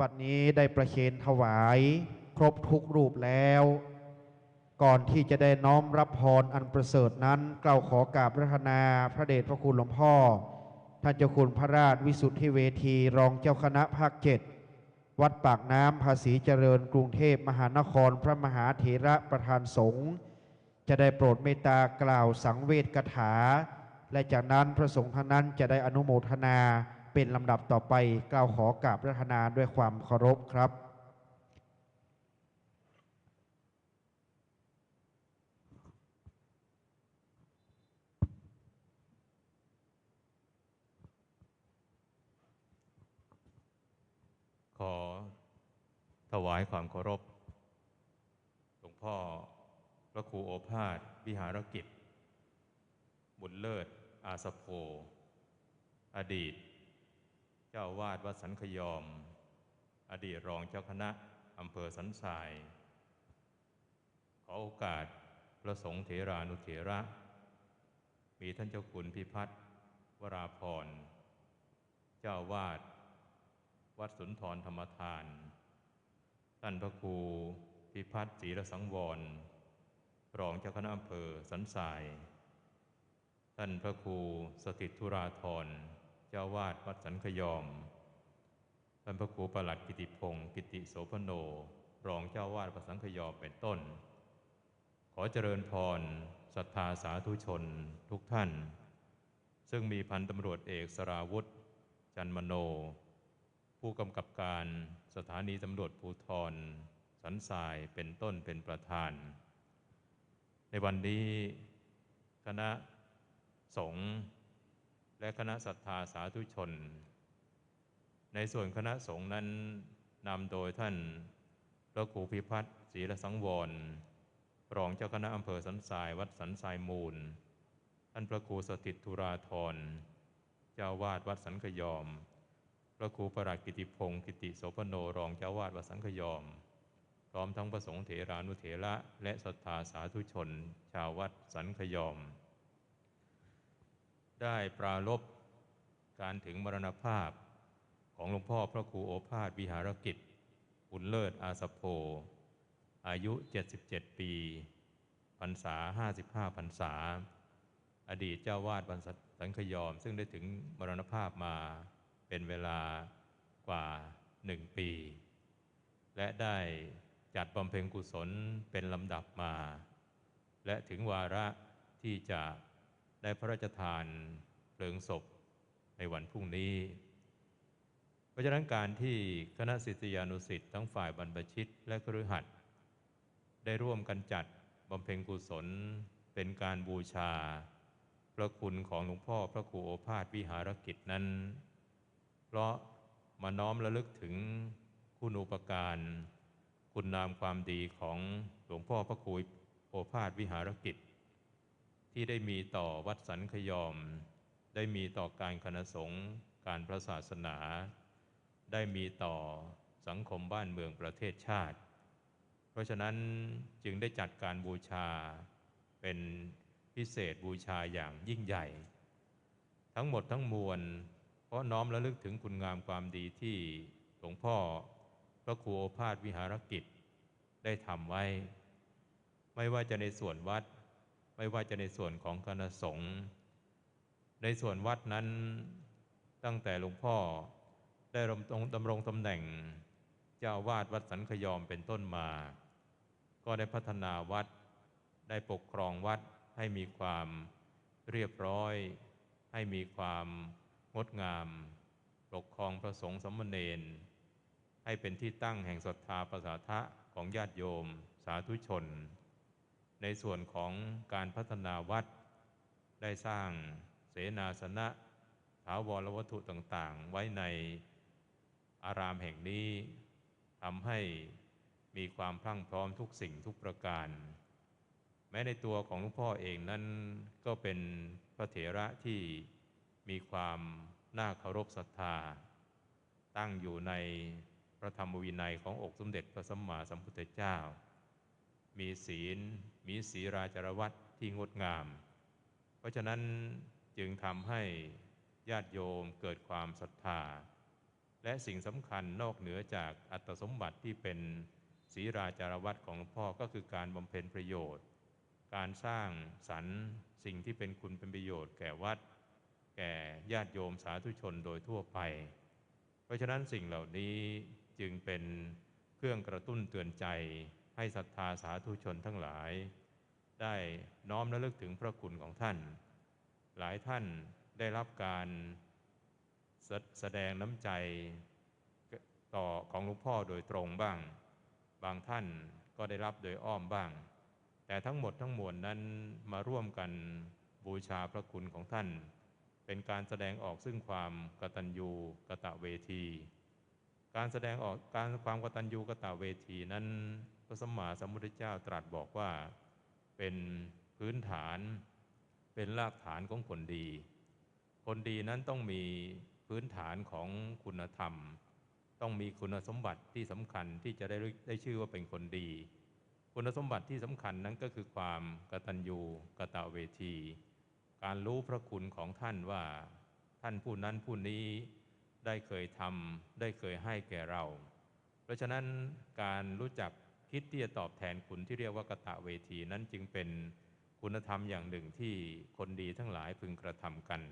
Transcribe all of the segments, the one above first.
บัดนี้ได้ประเคนถวาย ครบทุกรูปแล้ว ก่อนที่จะได้น้อมรับพรอันประเสริฐนั้นกล่าวขอกราบรัตนาพระเดชพระคุณหลวงพ่อ ท่านเจ้าคุณพระราชวิสุทธิเวทีรองเจ้าคณะภาคเจ็ดวัดปากน้ำภาษีเจริญกรุงเทพมหานครพระมหาเถระประธานสงฆ์จะได้โปรดเมตตากล่าวสังเวชกถา และจากนั้นพระสงฆ์ท่านนั้นจะได้อนุโมทนา เป็นลำดับต่อไปกล่าวขอกราบรัตนาด้วยความเคารพครับ ขอถวายความเคารพหลวงพ่อพระครูโอภาสวิหารกิจ บุญเลิศ อาสโพอดีต เจ้าวาดวัดสันขยอม อดีตรองเจ้าคณะอำเภอสันทราย ขอโอกาสพระสงฆ์เถรานุเถระ มีท่านเจ้าคุณพิพัฒน์วราพร เจ้าวาด วัดสุนทรธรรมทาน ท่านพระครูพิพัฒน์ศรีรสังวร รองเจ้าคณะอำเภอสันทราย ท่านพระครูสถิตธุราธร จ้าวาดวัดสันขยอมท่านพระครูประหลัดกิติพงศ์กิติโสพโน รองเจ้าวาดวัดสังขยอมเป็นต้น ขอเจริญพรศรัทธาสาธุชนทุกท่าน ซึ่งมีพันตำรวจเอกสราวุธ จันมโน ผู้กำกับการสถานีตำรวจภูธรสันทรายเป็นต้นเป็นประธาน ในวันนี้คณะสงฆ์ และคณะศรัทธาสาธุชน ในส่วนคณะสงฆ์นั้นนำโดยท่านพระครูพิพัฒน์ศรีละสังวร รองเจ้าคณะอำเภอสันทรายวัดสันทรายมูล ท่านพระครูสถิตธุราธร เจ้าวาดวัดสันขยอม พระครูประหลัดกิติพงศ์กิติโสพโนรองเจ้าวาดวัดสังขยอม พร้อมทั้งประสงค์เถรานุเถระและศรัทธาสาธุชน ชาววัดสันขยอม ได้ปรารบการถึงมรณภาพของหลวงพ่อพระครูโอภาสวิหารกิจบุญเลิศอาสโพอายุ 77 ปีพรรษา 55พรรษา อดีตเจ้าวาดวัดสังขยอม ซึ่งได้ถึงมรณภาพมาเป็นเวลากว่าหนึ่งปี และได้จัดบำเพ็ญกุศลเป็นลำดับมา และถึงวาระที่จะ ได้พระราชทานเพลิงศพในวันพรุ่งนี้ เพราะฉะนั้นการที่คณะศิษยานุสิ์ทั้งฝ่ายบรรพชิตและครือขัดได้ร่วมกันจัดบำเพ็ญกุศลเป็นการบูชา พระคุณของหลวงพ่อพระครูโอภาสวิหารกิจนั้น เพราะมาน้อมระลึกถึงคุณูปการ คุณนามความดีของหลวงพ่อพระครูโอภาสวิหารกิจ ที่ได้มีต่อวัดสันขยอม ได้มีต่อการคณะสงฆ์การพระศาสนา ได้มีต่อสังคมบ้านเมืองประเทศชาติ เพราะฉะนั้นจึงได้จัดการบูชาเป็นพิเศษบูชาอย่างยิ่งใหญ่ ทั้งหมดทั้งมวล เพราะน้อมระลึกถึงคุณงามความดีที่หลวงพ่อพระครูโอภาสวิหารกิจได้ทำไว้ ไม่ว่าจะในส่วนวัด ไม่ว่าจะในส่วนของคณะสงฆ์ในส่วนวัดนั้นตั้งแต่หลวงพ่อได้ดำรงดำรงตำแหน่ง เจ้าอาวาดวัดสันขยอมเป็นต้นมา ก็ได้พัฒนาวัดได้ปกครองวัดให้มีความเรียบร้อย ให้มีความงดงาม ปกครองพระสงฆ์สมณเณรให้เป็นที่ตั้งแห่งศรัทธาประสาทะของญาติโยม สาธุชน ในส่วนของการพัฒนาวัด ได้สร้างเสนาสนะถาวรวัตถุต่างๆ ไว้ในอารามแห่งนี้ทำให้มีความพรั่งพร้อมทุกสิ่งทุกประการ แม้ในตัวของหลวงพ่อเองนั้นก็เป็นพระเถระที่มีความน่าเคารพศรัทธา ตั้งอยู่ในพระธรรมวินัยของอกสมเด็จพระสัมมาสัมพุทธเจ้า มีศีล มีศีราจารวัตที่งดงาม เพราะฉะนั้นจึงทำให้ญาติโยมเกิดความศรัทธา และสิ่งสำคัญนอกเหนือจากอัตสมบัติที่เป็นศีราจารวัตของหลวงพ่อก็คือการบำเพ็ญประโยชน์ การสร้างสรรค์สิ่งที่เป็นคุณเป็นประโยชน์แก่วัด แก่ญาติโยมสาธุชนโดยทั่วไป เพราะฉะนั้นสิ่งเหล่านี้จึงเป็นเครื่องกระตุ้นเตือนใจ ให้ศรัทธาสาธุชนทั้งหลาย ได้น้อมระลึกถึงพระคุณของท่าน หลายท่านได้รับการแสแสดงน้ำใจต่อของหลวงพ่อโดยตรงบ้าง บางท่านก็ได้รับโดยอ้อมบ้าง แต่ทั้งหมดทั้งมวลนั้นมาร่วมกันบูชาพระคุณของท่าน เป็นการแสดงออกซึ่งความกตัญญูกะตะเวที การแสดงออกการความกตัญญูกะตะเวทีนั้น ระสัมมาสัมพุทธเจ้าตรัสบอกว่าเป็นพื้นฐานเป็นรากฐานของคนดี คนดีนั้นต้องมีพื้นฐานของคุณธรรม ต้องมีคุณสมบัติที่สำคัญที่จะได้ได้ชื่อว่าเป็นคนดี คุณสมบัติที่สำคัญนั้นก็คือความกตัญญูกตเวที การรู้พระคุณของท่านว่า ท่านผู้นั้นผู้นี้ได้เคยทำได้เคยให้แก่เรา เพราะฉะนั้นการรู้จัก คิดที่จะตอบแทนคุณที่เรียกว่ากตะเวทีนั้นจึงเป็นคุณธรรมอย่างหนึ่งที่คนดีทั้งหลายพึงกระทำกัน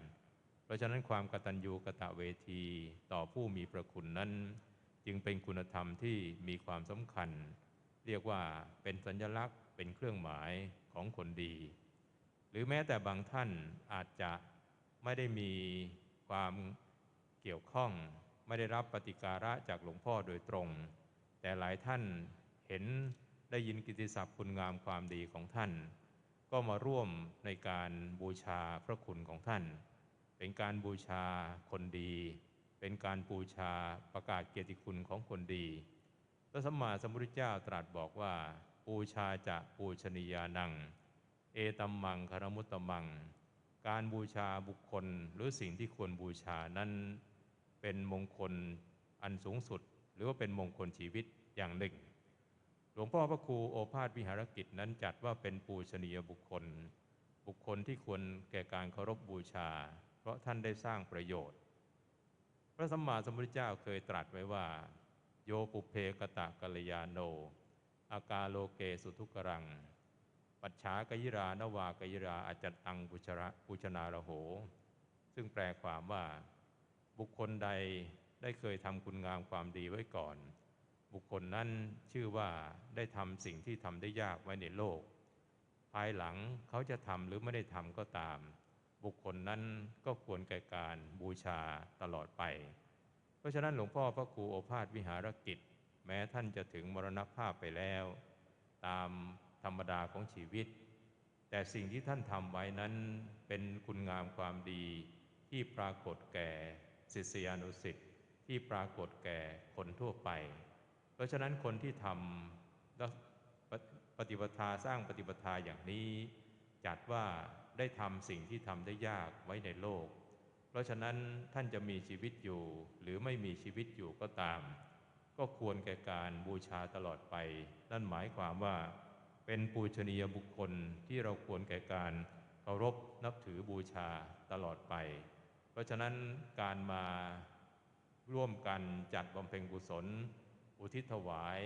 เพราะฉะนั้นความกตัญญูกตะเวทีต่อผู้มีพระคุณนั้น จึงเป็นคุณธรรมที่มีความสำคัญ เรียกว่าเป็นสัญลักษณ์เป็นเครื่องหมายของคนดี หรือแม้แต่บางท่านอาจจะไม่ได้มีความเกี่ยวข้อง ไม่ได้รับปฏิการะจากหลวงพ่อโดยตรง แต่หลายท่าน เห็นได้ยินกิติศัพท์คุณงามความดีของท่าน ก็มาร่วมในการบูชาพระคุณของท่าน เป็นการบูชาคนดี เป็นการบูชาประกาศเกียรติคุณของคนดีพระสัมมาสัมพุทธเจ้าตรัสบอกว่าบูชาจะปูชนียานัง เอตัมมังคารมุตตมัง การบูชาบุคคลหรือสิ่งที่ควรบูชานั้นเป็นมงคลอันสูงสุด หรือว่าเป็นมงคลชีวิตอย่างหนึ่ง หลวงพ่อพระครูโอภาสวิหารกิจนั้นจัดว่าเป็นปูชนียบุคคล บุคคลที่ควรแก่การเคารพบูชา เพราะท่านได้สร้างประโยชน์ พระสัมมาสัมพุทธเจ้าเคยตรัสไว้ว่า โยปุเพกตะกัลยาโน อากาโลเกสุทุกรัง ปัจฉากยิรานวากยิราอาจตังปุชระปุชนาระโห ซึ่งแปลความว่า บุคคลใดได้เคยทำคุณงามความดีไว้ก่อน บุคคลนั้นชื่อว่าได้ทำสิ่งที่ทำได้ยากไว้ในโลก ภายหลังเขาจะทำหรือไม่ได้ทำก็ตาม บุคคลนั้นก็ควรแก่การบูชาตลอดไป เพราะฉะนั้นหลวงพ่อพระครูโอภาสวิหารกิจ แม้ท่านจะถึงมรณภาพไปแล้ว ตามธรรมดาของชีวิต แต่สิ่งที่ท่านทำไว้นั้นเป็นคุณงามความดีที่ปรากฏแก่ศิษยานุสิษย์ที่ปรากฏแก่คนทั่วไป ราะฉะนั้นคนที่ทำและปฏิปทาสร้างปฏิปทาอย่างนี้ จัดว่าได้ทำสิ่งที่ทำได้ยากไว้ในโลก เพราะฉะนั้นท่านจะมีชีวิตอยู่ หรือไม่มีชีวิตอยู่ก็ตาม ก็ควรแก่การบูชาตลอดไป นั่นหมายความว่า เป็นปูชนียบุคคลที่เราควรแก่การเคารพนับถือบูชาตลอดไป เพราะฉะนั้นการมาร่วมกันจัดบำเพ็ญกุศล อุทิศถวาย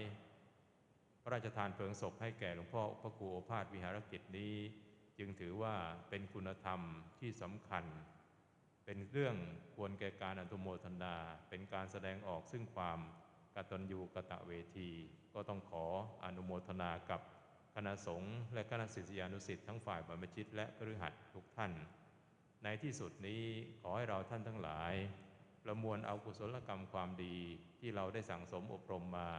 พระราชทานเพลิงศพให้แก่หลวงพ่อพระครูโอภาสวิหารกิจนี้ จึงถือว่าเป็นคุณธรรมที่สำคัญ เป็นเรื่องควรแก่การอนุโมทนา เป็นการแสดงออกซึ่งความกตัญญูกะตะเวที ก็ต้องขออนุโมทนากับคณะสงฆ์และคณะศิษยานุสิษย์ทั้งฝ่ายบรรพชิตและครือขัดทุกท่าน ในที่สุดนี้ขอให้เราท่านทั้งหลาย ประมวลเอากุศลกรรมความดีที่เราได้สั่งสมอบรมมา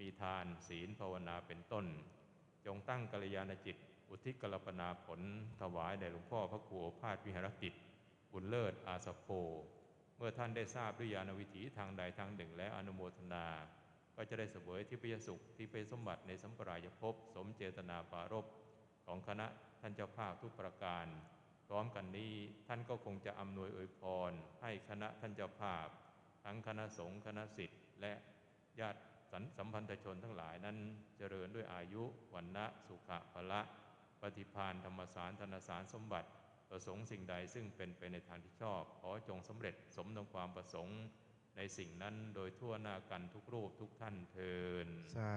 มีทานศีลภาวนาเป็นต้น จงตั้งกัลยาณจิต อุทิศกรปนาผล ถวายแด่หลวงพ่อพระครูโอภาสวิหารกิจ บุญเลิศอาสโพเมื่อท่านได้ทราบด้วยญาณวิถีทางใดทางหนึ่งและอนุโมทนา ก็จะได้เสวยที่พยสุขที่เป็นสมบัติในสัมปรายภพสมเจตนาปารภของคณะท่านเจ้าภาพทุกประการ ร้อมกันนี้ท่านก็คงจะอำนวยอวยพร ให้คณะท่านเจ้าภาพ ทั้งคณะสงฆ์คณะสิทธิ์และญาติสันสัมพันธชนทั้งหลายนั้นเจริญด้วยอายุวันนะสุขะพละ ปฏิพานธรรมสารธนสารสมบัติ ประสงค์สิ่งใดซึ่งเป็นไปในทางที่ชอบ ขอจงสำเร็จสมดังความประสงค์ในสิ่งนั้นโดยทั่วหน้ากันทุกรูปทุกท่านเทินสา